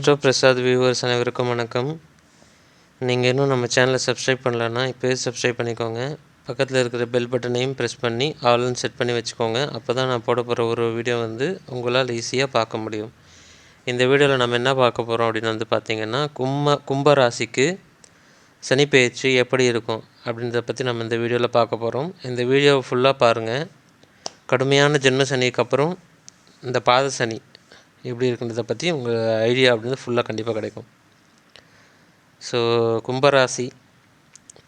Astro Prasad viewers அனைவருக்கும் வணக்கம். நீங்கள் இன்னும் நம்ம சேனலை சப்ஸ்கிரைப் பண்ணலன்னா இப்போயே சப்ஸ்கிரைப் பண்ணிக்கோங்க. பக்கத்தில் இருக்கிற பெல் பட்டனையும் ப்ரெஸ் பண்ணி ஆல்னு செட் பண்ணி வச்சுக்கோங்க. அப்போ தான் நான் போட போகிற ஒரு வீடியோ வந்து உங்களால் ஈஸியாக பார்க்க முடியும். இந்த வீடியோவில் நம்ம என்ன பார்க்க போகிறோம் அப்படின்னு வந்து பார்த்திங்கன்னா கும்ப கும்ப ராசிக்கு சனி பயிற்சி எப்படி இருக்கும் அப்படின்றத பற்றி நம்ம இந்த வீடியோவில் பார்க்க போகிறோம் இந்த வீடியோவை ஃபுல்லாக பாருங்கள் கடுமையான ஜென்ம சனிக்கு அப்புறம் இந்த பாத சனி. எப்படி இருக்குன்றதை பற்றி உங்கள் ஐடியா அப்படின்னு ஃபுல்லாக கண்டிப்பாக கிடைக்கும். ஸோ கும்பராசி.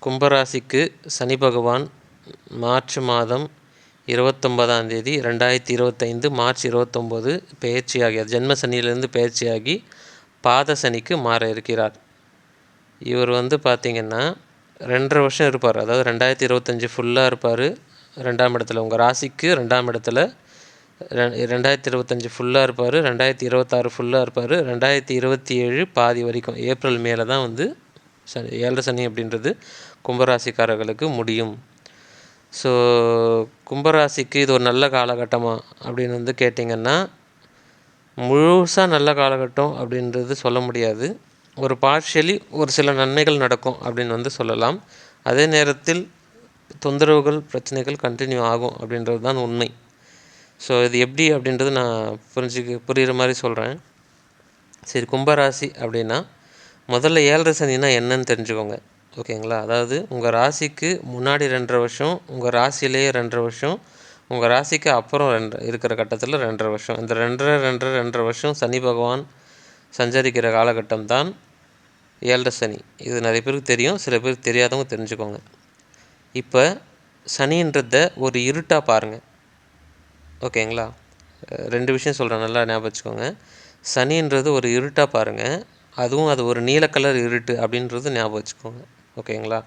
கும்பராசிக்கு சனி பகவான் மார்ச் மாதம் இருபத்தொம்பதாம் தேதி ரெண்டாயிரத்தி இருபத்தைந்து மார்ச் இருபத்தொம்போது பெயர்ச்சியாகி ஜென்ம சனியிலிருந்து பெயர்ச்சியாகி பாத சனிக்கு மாற இருக்கிறார். இவர் வந்து பார்த்திங்கன்னா ரெண்டரை வருஷம் இருப்பார். அதாவது ரெண்டாயிரத்தி இருபத்தஞ்சி ஃபுல்லாக இருப்பார். ரெண்டாம் இடத்துல உங்கள் ராசிக்கு ரெண்டாம் இடத்துல ரெண்டாயிரத்தி இருபத்தஞ்சி ஃபுல்லாக இருப்பார் ரெண்டாயிரத்தி இருபத்தாறு ஃபுல்லாக இருப்பார் ரெண்டாயிரத்தி இருபத்தி ஏழு பாதி வரைக்கும் ஏப்ரல் மேலே தான் வந்து சனி ஏழரை சனி அப்படின்றது கும்பராசிக்காரர்களுக்கு முடியும். ஸோ கும்பராசிக்கு இது ஒரு நல்ல காலகட்டமா அப்படின்னு வந்து கேட்டிங்கன்னா முழுசாக நல்ல காலகட்டம் அப்படின்றது சொல்ல முடியாது. ஒரு பார்ஷியலி ஒரு சில நன்மைகள் நடக்கும் அப்படின்னு வந்து சொல்லலாம். அதே நேரத்தில் தொந்தரவுகள் பிரச்சனைகள் கண்டினியூ ஆகும் அப்படின்றது தான் உண்மை. ஸோ இது எப்படி அப்படின்றது நான் புரிஞ்சுக்க புரிகிற மாதிரி சொல்கிறேன் சரி கும்பராசி அப்படின்னா முதல்ல ஏழரை சனினா என்னன்னு தெரிஞ்சுக்கோங்க. ஓகேங்களா? அதாவது உங்கள் ராசிக்கு முன்னாடி ரெண்டரை வருஷம் உங்கள் ராசியிலேயே ரெண்டரை வருஷம் உங்கள் ராசிக்கு அப்புறம் ரெண்டு இருக்கிற கட்டத்தில் ரெண்டரை வருஷம். இந்த ரெண்டரை ரெண்டரை ரெண்டரை வருஷம் சனி பகவான் சஞ்சரிக்கிற காலகட்டம் தான் ஏழரை சனி. இது நிறைய பேருக்கு தெரியும் சில பேருக்கு தெரியாதவங்க தெரிஞ்சுக்கோங்க. இப்போ சனின்றத ஒரு இருட்டாக பாருங்கள் ஓகேங்களா? ரெண்டு விஷயம் சொல்கிறேன் நல்லா ஞாபகம் வச்சுக்கோங்க. சனின்றது ஒரு இருட்டாக பாருங்கள் அதுவும் அது ஒரு நீல கலர் இருட்டு அப்படின்றது ஞாபகம் வச்சுக்கோங்க. ஓகேங்களா?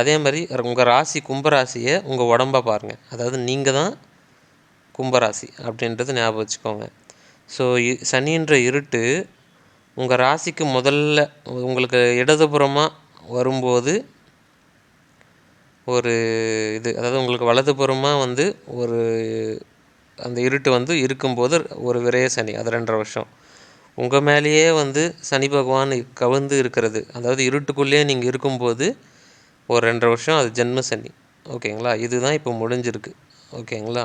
அதே மாதிரி உங்கள் ராசி கும்பராசியை உங்கள் உடம்பாக பாருங்கள் அதாவது நீங்கள் தான் கும்பராசி அப்படின்றது ஞாபகம் வச்சுக்கோங்க. ஸோ சனின்ற இருட்டு உங்கள் ராசிக்கு முதல்ல உங்களுக்கு இடதுபுறமாக வரும்போது ஒரு இது அதாவது உங்களுக்கு வலதுபுறமாக வந்து ஒரு அந்த இருட்டு வந்து இருக்கும்போது ஒரு விரைய சனி அது ரெண்டரை வருஷம். உங்கள் மேலேயே வந்து சனி பகவான் கவிழ்ந்து இருக்கிறது. அதாவது இருட்டுக்குள்ளேயே நீங்கள் இருக்கும்போது ஒரு ரெண்டரை வருஷம் அது ஜென்ம சனி. ஓகேங்களா? இதுதான் இப்போ முடிஞ்சிருக்கு. ஓகேங்களா?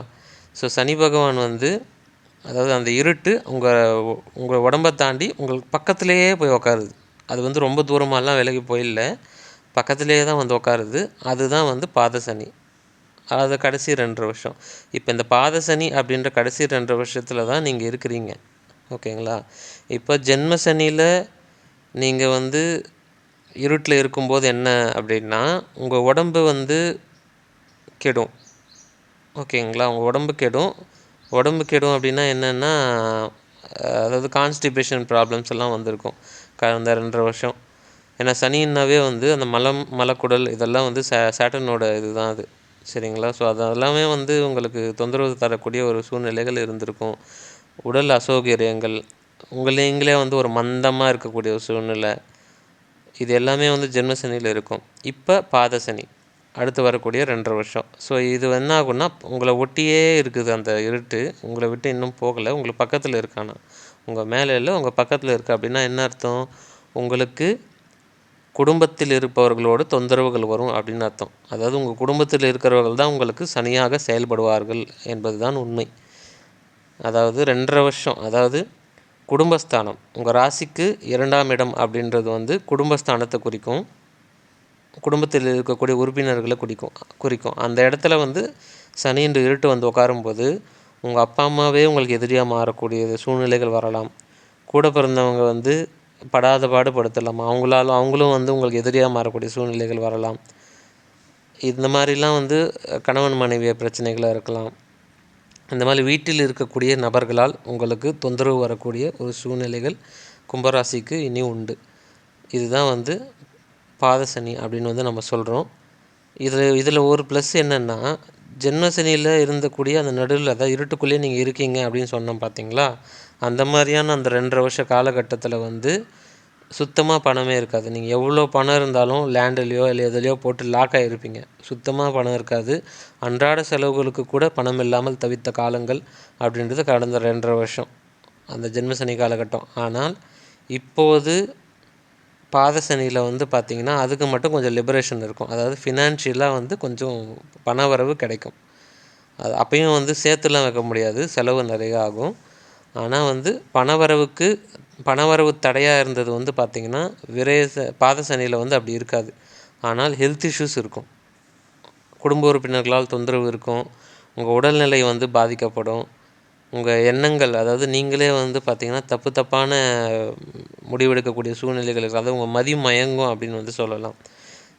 ஸோ சனி பகவான் வந்து அதாவது அந்த இருட்டு உங்கள் உங்கள் உடம்பை தாண்டி உங்களுக்கு பக்கத்துலேயே போய் உக்காருது. அது வந்து ரொம்ப தூரமாலாம் விலகி போயிடல பக்கத்துலேயே தான் வந்து உட்காருது அதுதான் வந்து பாத சனி. அதாவது கடைசி ரெண்டரை வருஷம். இப்போ இந்த பாத சனி அப்படின்ற கடைசி ரெண்டரை வருஷத்தில் தான் நீங்கள் இருக்கிறீங்க. ஓகேங்களா? இப்போ ஜென்ம சனியில் நீங்கள் வந்து இருட்டில் இருக்கும்போது என்ன அப்படின்னா உங்கள் உடம்பு வந்து கெடும். ஓகேங்களா? உங்கள் உடம்பு கெடும். உடம்பு கெடும் அப்படின்னா என்னென்னா அதாவது கான்ஸ்டிபேஷன் ப்ராப்ளம்ஸ் எல்லாம் வந்திருக்கும். கடந்த ரெண்டரை வருஷம். ஏன்னா சனின்னாவே வந்து அந்த மலம் மலக்குடல் இதெல்லாம் வந்து சே சேட்டனோட இது தான் அது. சரிங்களா? ஸோ அதெல்லாமே வந்து உங்களுக்கு தொந்தரவு தரக்கூடிய ஒரு சூழ்நிலைகள் இருந்திருக்கும். உடல் அசௌகரியங்கள் உங்களை நீங்களே வந்து ஒரு மந்தமாக இருக்கக்கூடிய ஒரு சூழ்நிலை இது எல்லாமே வந்து ஜென்ம சனியில் இருக்கும். இப்போ பாதசனி அடுத்து வரக்கூடிய ரெண்டரை வருஷம். ஸோ இது என்ன ஆகும்னா உங்களை ஒட்டியே இருக்குது அந்த இருட்டு. உங்களை விட்டு இன்னும் போகலை. உங்களுக்கு பக்கத்தில் இருக்கானா? உங்கள் மேலே இல்லை உங்கள் பக்கத்தில் இருக்குது அப்படின்னா என்ன அர்த்தம்? உங்களுக்கு குடும்பத்தில் இருப்பவர்களோடு தொந்தரவுகள் வரும் அப்படின்னு அர்த்தம். அதாவது உங்கள் குடும்பத்தில் இருக்கிறவர்கள் தான் உங்களுக்கு சனியாக செயல்படுவார்கள் என்பது தான் உண்மை. அதாவது ரெண்டரை வருஷம் அதாவது குடும்பஸ்தானம். உங்கள் ராசிக்கு இரண்டாம் இடம் அப்படின்றது வந்து குடும்பஸ்தானத்தை குறிக்கும் குடும்பத்தில் இருக்கக்கூடிய உறுப்பினர்களை குறிக்கும் குறிக்கும். அந்த இடத்துல வந்து சனின்ற இருட்டு வந்து உட்காரும்போது உங்கள் அப்பா அம்மாவே உங்களுக்கு எதிரியாக மாறக்கூடிய சூழ்நிலைகள் வரலாம். கூட பிறந்தவங்க வந்து படாத பாடுபடுத்தலாம் அவங்களால அவங்களும் வந்து உங்களுக்கு எதிரியாக மாறக்கூடிய சூழ்நிலைகள் வரலாம். இந்த மாதிரிலாம் வந்து கணவன் மனைவிய பிரச்சனைகளாக இருக்கலாம். இந்த மாதிரி வீட்டில் இருக்கக்கூடிய நபர்களால் உங்களுக்கு தொந்தரவு வரக்கூடிய ஒரு சூழ்நிலைகள் கும்பராசிக்கு இனி உண்டு. இதுதான் வந்து பாதசனி அப்படின்னு வந்து நம்ம சொல்கிறோம் இதில் இதில் ஒரு ப்ளஸ் என்னென்னா ஜென்ம சனியில் இருந்தக்கூடிய அந்த நடுவில் அதாவது இருட்டுக்குள்ளேயே நீங்கள் இருக்கீங்க அப்படின்னு சொன்னோம் பார்த்தீங்களா அந்த மாதிரியான அந்த ரெண்டரை வருஷ காலகட்டத்தில் வந்து சுத்தமாக பணமே இருக்காது. நீங்கள் எவ்வளோ பணம் இருந்தாலும் லேண்டுலேயோ இல்லை எதுலேயோ போட்டு லாக் ஆகிருப்பீங்க சுத்தமாக பணம் இருக்காது. அன்றாட செலவுகளுக்கு கூட பணம் இல்லாமல் தவித்த காலங்கள் அப்படின்றது கடந்த ரெண்டரை வருஷம். அந்த ஜென்ம சனி காலகட்டம். ஆனால் இப்போது பாத சனியில் வந்து பார்த்திங்கன்னா அதுக்கு மட்டும் கொஞ்சம் லிபரேஷன் இருக்கும். அதாவது ஃபினான்ஷியலாக வந்து கொஞ்சம் பணவரவு கிடைக்கும். அது அப்பயும் வந்து சேர்த்துலாம் வைக்க முடியாது. செலவு நிறைய ஆகும். ஆனால் வந்து பணவரவுக்கு பணவரவு தடையாக இருந்தது வந்து பார்த்திங்கன்னா விரேச ச பாத சனியில் வந்து அப்படி இருக்காது. ஆனால் ஹெல்த் இஷ்யூஸ் இருக்கும். குடும்ப உறுப்பினர்களால் தொந்தரவு இருக்கும். உங்கள் உடல்நிலை வந்து பாதிக்கப்படும். உங்கள் எண்ணங்கள் அதாவது நீங்களே வந்து பார்த்திங்கன்னா தப்பு தப்பான முடிவெடுக்கக்கூடிய சூழ்நிலைகள் இருக்குது அதாவது உங்கள் மதி மயங்கும் அப்படின்னு வந்து சொல்லலாம்.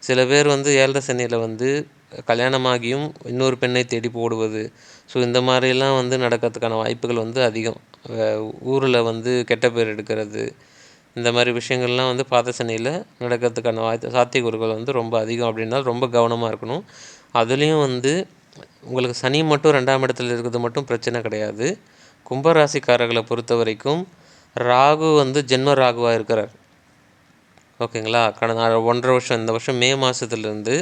சில பேர் வந்து ஏழரை சனியில் வந்து கல்யாணமாகியும் இன்னொரு பெண்ணை தேடி போடுவது. ஸோ இந்த மாதிரிலாம் வந்து நடக்கிறதுக்கான வாய்ப்புகள் வந்து அதிகம். ஊரில் வந்து கெட்ட பேர் எடுக்கிறது இந்த மாதிரி விஷயங்கள்லாம் வந்து பாத சனியில் நடக்கிறதுக்கான வாய்ப்பு சாத்தியக்கூறுகள் வந்து ரொம்ப அதிகம் அப்படின்னா ரொம்ப கவனமாக இருக்கணும். அதுலேயும் வந்து உங்களுக்கு சனி மட்டும் ரெண்டாம் இடத்துல இருக்கிறது மட்டும் பிரச்சனை கிடையாது. கும்பராசிக்காரர்களை பொறுத்த வரைக்கும் ராகு வந்து ஜென்ம ராகுவாக இருக்கிறார். ஓகேங்களா? கடந்த ஒன்றரை வருஷம் இந்த வருஷம் மே மாதத்துலேருந்து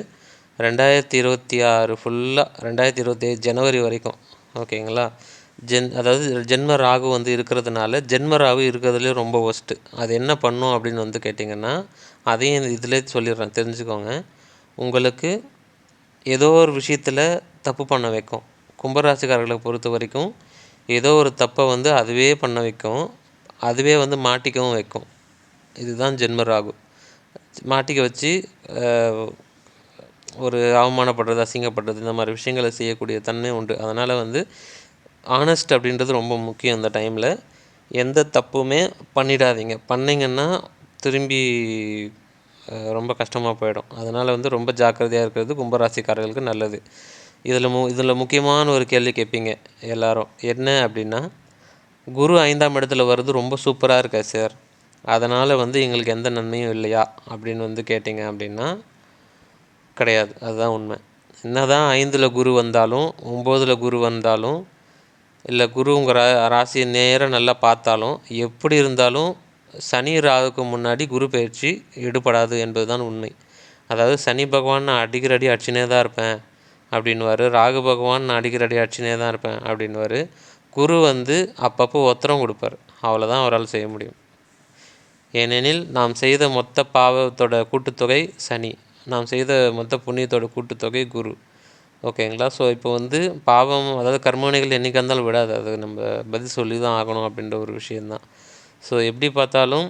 ரெண்டாயிரத்தி இருபத்தி ஆறு ஃபுல்லாக ரெண்டாயிரத்தி இருபத்தி ஏழு ஜனவரி வரைக்கும். ஓகேங்களா? ஜென் அதாவது ஜென்ம ராகு வந்து இருக்கிறதுனால ஜென்ம ராகு இருக்கிறதுலே ரொம்ப ஒஸ்ட்டு அது என்ன பண்ணும் அப்படின்னு வந்து கேட்டிங்கன்னா அதையும் இதிலே சொல்லிடுறேன் தெரிஞ்சுக்கோங்க. உங்களுக்கு ஏதோ ஒரு விஷயத்தில் தப்பு பண்ண வைக்கும். கும்பராசிக்காரர்களை பொறுத்த வரைக்கும் ஏதோ ஒரு தப்பை வந்து அதுவே பண்ண வைக்கும். அதுவே வந்து மாட்டிக்கவும் வைக்கும். இதுதான் ஜென்ம ராகு. மாட்டிக்க வச்சு ஒரு அவமானப்படுறது அசிங்கப்படுறது இந்த மாதிரி விஷயங்களை செய்யக்கூடிய தன்மை உண்டு. அதனால் வந்து ஆனஸ்ட் அப்படின்றது ரொம்ப முக்கியம் இந்த டைமில் எந்த தப்புமே பண்ணிடாதீங்க. பண்ணிங்கன்னா திரும்பி ரொம்ப கஷ்டமாக போயிடும். அதனால் வந்து ரொம்ப ஜாக்கிரதையாக இருக்கிறது கும்பராசிக்காரர்களுக்கு நல்லது. இதில் மு இதில் முக்கியமான ஒரு கேள்வி கேட்பீங்க எல்லாரும். என்ன அப்படின்னா குரு ஐந்தாம் இடத்துல வர்றது ரொம்ப சூப்பராக இருக்கா சார்? அதனால் வந்து எங்களுக்கு எந்த நன்மையும் இல்லையா அப்படின்னு வந்து கேட்டிங்க அப்படின்னா கிடையாது. அதுதான் உண்மை. என்ன தான் ஐந்தில் குரு வந்தாலும் ஒம்போதில் குரு வந்தாலும் இல்லை குரு உங்கள் ரா ராசியை நேராக நல்லா பார்த்தாலும் எப்படி இருந்தாலும் சனி ராகுக்கு முன்னாடி குரு பயிற்சி ஈடுபடாது என்பது தான் உண்மை. அதாவது சனி பகவான் நான் அடிக்கிற அடிச்சுனே தான் இருப்பேன். அப்படின்வார் ராகு பகவான் நான் அடிக்கடி அடிச்சுனே தான் இருப்பேன் அப்படின்வார் குரு வந்து அப்பப்போ ஒத்தரம் கொடுப்பார். அவ்வளோதான் அவரால் செய்ய முடியும். ஏனெனில் நாம் செய்த மொத்த பாவத்தோட கூட்டுத்தொகை சனி. நாம் செய்த மொத்த புண்ணியத்தோட கூட்டுத்தொகை குரு. ஓகேங்களா? ஸோ இப்போ வந்து பாவம் அதாவது கர்மவினைகள் என்றைக்கு இருந்தாலும் விடாது. அது நம்ம பதில் சொல்லி தான் ஆகணும் அப்படின்ற ஒரு விஷயந்தான் ஸோ எப்படி பார்த்தாலும்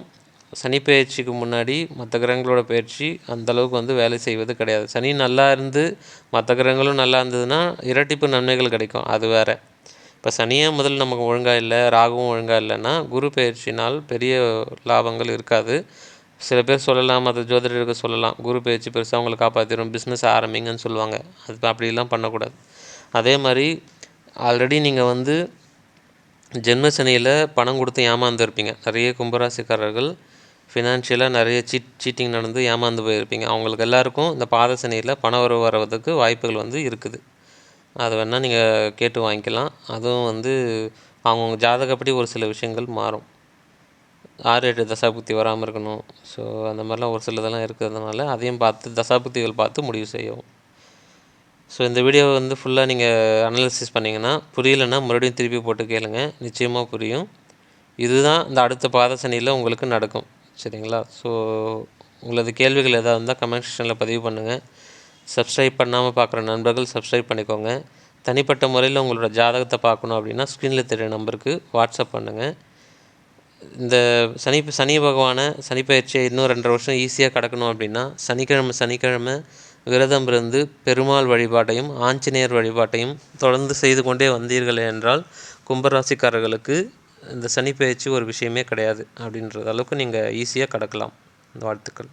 சனி பயிற்சிக்கு முன்னாடி மற்ற கிரகங்களோட பயிற்சி அந்தளவுக்கு வந்து வேலை செய்வது கிடையாது. சனி நல்லா இருந்து மற்ற கிரகங்களும் நல்லா இருந்ததுன்னா இரட்டிப்பு நன்மைகள் கிடைக்கும். அது வேறு. இப்போ சனியே முதல் நமக்கு ஒழுங்காக இல்லை ராகுவும் ஒழுங்காக இல்லைன்னா குரு பயிற்சினால் பெரிய லாபங்கள் இருக்காது. சில பேர் சொல்லலாம் மற்ற ஜோதிடருக்கு சொல்லலாம். குரு பயிற்சி பெருசாக அவங்களை காப்பாற்றிடும் பிஸ்னஸ் ஆரம்பிங்கன்னு சொல்லுவாங்க. அது அப்படிலாம் பண்ணக்கூடாது. அதே மாதிரி ஆல்ரெடி நீங்கள் வந்து ஜென்ம சனியில் பணம் கொடுத்து ஏமாந்துருப்பீங்க. நிறைய கும்பராசிக்காரர்கள் ஃபினான்ஷியலாக நிறைய சீட் சீட்டிங் நடந்து ஏமாந்து போயிருப்பீங்க. அவங்களுக்கு எல்லாருக்கும் இந்த பாத சனியில் பண வரவு வரதுக்கு வாய்ப்புகள் வந்து இருக்குது. அதை வேணால் நீங்கள் கேட்டு வாங்கிக்கலாம். அதுவும் வந்து அவங்கவுங்க ஜாதகப்படி ஒரு சில விஷயங்கள் மாறும். ஆறு எட்டு தசாபுக்தி வராமல் இருக்கணும். ஸோ அந்த மாதிரிலாம் ஒரு சிலதெல்லாம் இருக்கிறதுனால அதையும் பார்த்து தசாபுக்திகள் பார்த்து முடிவு செய்யவும். ஸோ இந்த வீடியோவை வந்து ஃபுல்லாக நீங்கள் அனாலிசிஸ் பண்ணிங்கன்னா புரியலைன்னா மறுபடியும் திருப்பி போட்டு கேளுங்க. நிச்சயமாக புரியும். இதுதான் இந்த அடுத்த பாத சனியில் உங்களுக்கு நடக்கும். சரிங்களா? ஸோ உங்களது கேள்விகள் எதாவது இருந்தால் கமெண்ட் செக்ஷனில் பதிவு பண்ணுங்கள் சப்ஸ்கிரைப் பண்ணாமல் பார்க்குற நண்பர்கள் சப்ஸ்கிரைப் பண்ணிக்கோங்க. தனிப்பட்ட முறையில் உங்களோட ஜாதகத்தை பார்க்கணும் அப்படின்னா ஸ்க்ரீனில் தெரிய நம்பருக்கு வாட்ஸ்அப் பண்ணுங்கள் இந்த சனி சனி பகவானை சனிப்பயிற்சியை இன்னும் ரெண்டரை வருஷம் ஈஸியாக கடக்கணும் அப்படின்னா சனிக்கிழமை சனிக்கிழமை விரதம் இருந்து பெருமாள் வழிபாட்டையும் ஆஞ்சநேயர் வழிபாட்டையும் தொடர்ந்து செய்து கொண்டே வந்தீர்கள் என்றால் கும்பராசிக்காரர்களுக்கு இந்த சனி பயிற்சி ஒரு விஷயமே கிடையாது அப்படின்ற அளவுக்கு நீங்கள் ஈஸியாக கடக்கலாம். வாழ்த்துக்கள்.